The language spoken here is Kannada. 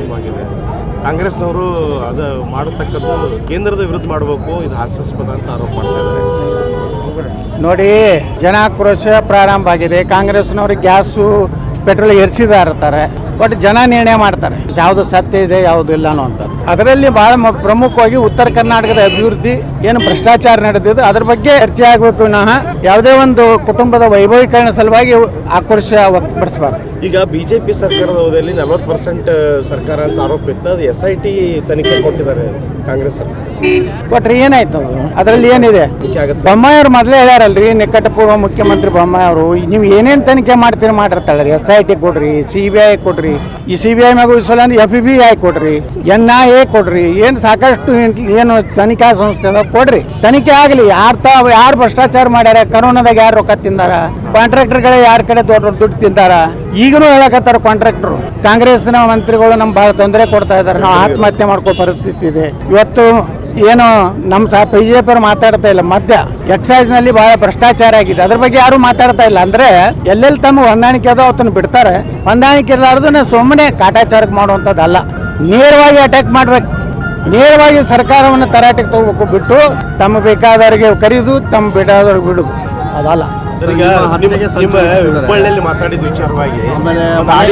ಪ್ರಾರಂಭ ಆಗಿದೆ ಕಾಂಗ್ರೆಸ್ನವರು ಅದು ಮಾಡತಕ್ಕದ್ದು ಕೇಂದ್ರದ ವಿರುದ್ಧ ಮಾಡಬೇಕು, ಇದು ಹಾಸ್ಯಾಸ್ಪದ ಅಂತ ಆರೋಪ ಮಾಡ್ತಾ ಇದ್ದಾರೆ. ನೋಡಿ, ಜನಾಕ್ರೋಶ ಪ್ರಾರಂಭ ಆಗಿದೆ. ಕಾಂಗ್ರೆಸ್ನವರು ಗ್ಯಾಸು, ಪೆಟ್ರೋಲ್ ಇರ್ತಾರೆ, ಬಟ್ ಜನ ನಿರ್ಣಯ ಮಾಡ್ತಾರೆ. ಯಾವುದು ಸತ್ಯ ಇದೆ, ಯಾವುದು ಅನ್ನೋ ಅಂತ ಅದರಲ್ಲಿ ಬಹಳ ಪ್ರಮುಖವಾಗಿ ಉತ್ತರ ಕರ್ನಾಟಕದ ಅಭಿವೃದ್ಧಿ, ಏನು ಭ್ರಷ್ಟಾಚಾರ ನಡೆದಿದೆ ಅದ್ರ ಬಗ್ಗೆ ಚರ್ಚೆ ಆಗಬೇಕು. ವಿನಃ ಯಾವುದೇ ಒಂದು ಕುಟುಂಬದ ವೈಭವೀಕರಣ ಸಲುವಾಗಿ ಆಕ್ರೋಶ ವ್ಯಕ್ತಪಡಿಸಬಾರ್ದು. ಈಗ ಬಿಜೆಪಿ ಸರ್ಕಾರದ ಅವಧಿಯಲ್ಲಿ ನಲವತ್ತು ಪರ್ಸೆಂಟ್ ಸರ್ಕಾರ ಅಂತ ಆರೋಪ ಇತ್ತು. ಅದು ಎಸ್ ಐ ಟಿ ತನಿಖೆ ಕೊಟ್ಟಿದ್ದಾರೆ ಕಾಂಗ್ರೆಸ್ ಸರ್ಕಾರ. ಕೊಟ್ರೆ ಏನಾಯ್ತು ಅದು? ಅದರಲ್ಲಿ ಏನಿದೆ? ಬೊಮ್ಮಾಯಿ ಅವ್ರು ಮೊದಲೇ ಹೇಳ್ಯಾರಲ್ರಿ ನಿಕಟಪೂರ್ವ ಮುಖ್ಯಮಂತ್ರಿ ಬೊಮ್ಮಾಯಿ ಅವರು. ನೀವು ಏನೇನು ತನಿಖೆ ಮಾಡ್ತೀರಿ ಮಾಡಿರ್ತಾಳೆ ಎಸ್ ಐ ಟಿ ಕೊಡ್ರಿ ಸಿ ಬಿ ಐ ಕೊಡ್ರಿ. ಈ ಸಿ ಬಿ ಐ ಮ್ಯಾಗ ಉಳಿಸಲ್ಲ ಅಂದ್ರೆ ಎಫ್ ಬಿ ಐ ಕೊಡ್ರಿ. ಎನ್ ಐ ಎ ಕೊಡ್ರಿ. ಏನು ಸಾಕಷ್ಟು ಏನು ತನಿಖಾ ಸಂಸ್ಥೆ ಅದ ಕೊಡ್ರಿ. ತನಿಖೆ ಆಗಲಿ. ಯಾರು ತಾವು ಯಾರು ಭ್ರಷ್ಟಾಚಾರ ಮಾಡ್ಯಾರ? ಕರೋನಾದಾಗ ಯಾರು ರೊಕ್ಕ ತಿಂದಾರ? ಕಾಂಟ್ರಾಕ್ಟರ್ಗಳೇ ಯಾರ ಕಡೆ ದೊಡ್ಡ ದೊಡ್ಡ ದುಡ್ಡು ತಿಂದಾರ ಈಗಲೂ ಹೇಳಕತ್ತಾರ ಕಾಂಟ್ರಾಕ್ಟರ್ ಕಾಂಗ್ರೆಸ್ನ ಮಂತ್ರಿಗಳು ನಮ್ಗೆ ಭಾಳ ತೊಂದರೆ ಕೊಡ್ತಾ ಇದ್ದಾರೆ ನಾವು ಆತ್ಮಹತ್ಯೆ ಮಾಡ್ಕೋ ಪರಿಸ್ಥಿತಿ ಇದೆ. ಇವತ್ತು ಏನು ನಮ್ಮ ಸಹ ಪಿ ಜೆ ಮಾತಾಡ್ತಾ ಇಲ್ಲ. ಮಧ್ಯ ಎಕ್ಸೈಸ್ನಲ್ಲಿ ಬಹಳ ಭ್ರಷ್ಟಾಚಾರ ಆಗಿದೆ. ಅದ್ರ ಬಗ್ಗೆ ಯಾರು ಮಾತಾಡ್ತಾ ಇಲ್ಲ. ಅಂದ್ರೆ ಎಲ್ಲೆಲ್ಲಿ ತಮ್ಮ ಹೊಂದಾಣಿಕೆ ಅದೋ ಅವತ್ತನ್ನು ಬಿಡ್ತಾರೆ. ಹೊಂದಾಣಿಕೆ ಇರಲಾರ್ದು ಸುಮ್ಮನೆ ಕಾಟಾಚಾರಕ್ಕೆ ಮಾಡುವಂಥದ್ದಲ್ಲ ನೇರವಾಗಿ ಅಟ್ಯಾಕ್ ಮಾಡ್ಬೇಕು. ನೇರವಾಗಿ ಸರ್ಕಾರವನ್ನು ತರಾಟೆಗೆ ತಗೋಬೇಕು ಬಿಟ್ಟು ತಮ್ಮ ಬೇಕಾದವರಿಗೆ ಕರೆಯುದು ತಮ್ಮ ಬೇಕಾದವ್ರಿಗೆ ಬಿಡುದು. ಅದಲ್ಲ. ಹುಬ್ಬಳ್ಳಿಯಲ್ಲಿ ಮಾತಾಡಿದ ವಿಚಾರವಾಗಿ. ಆಡಿಯೋ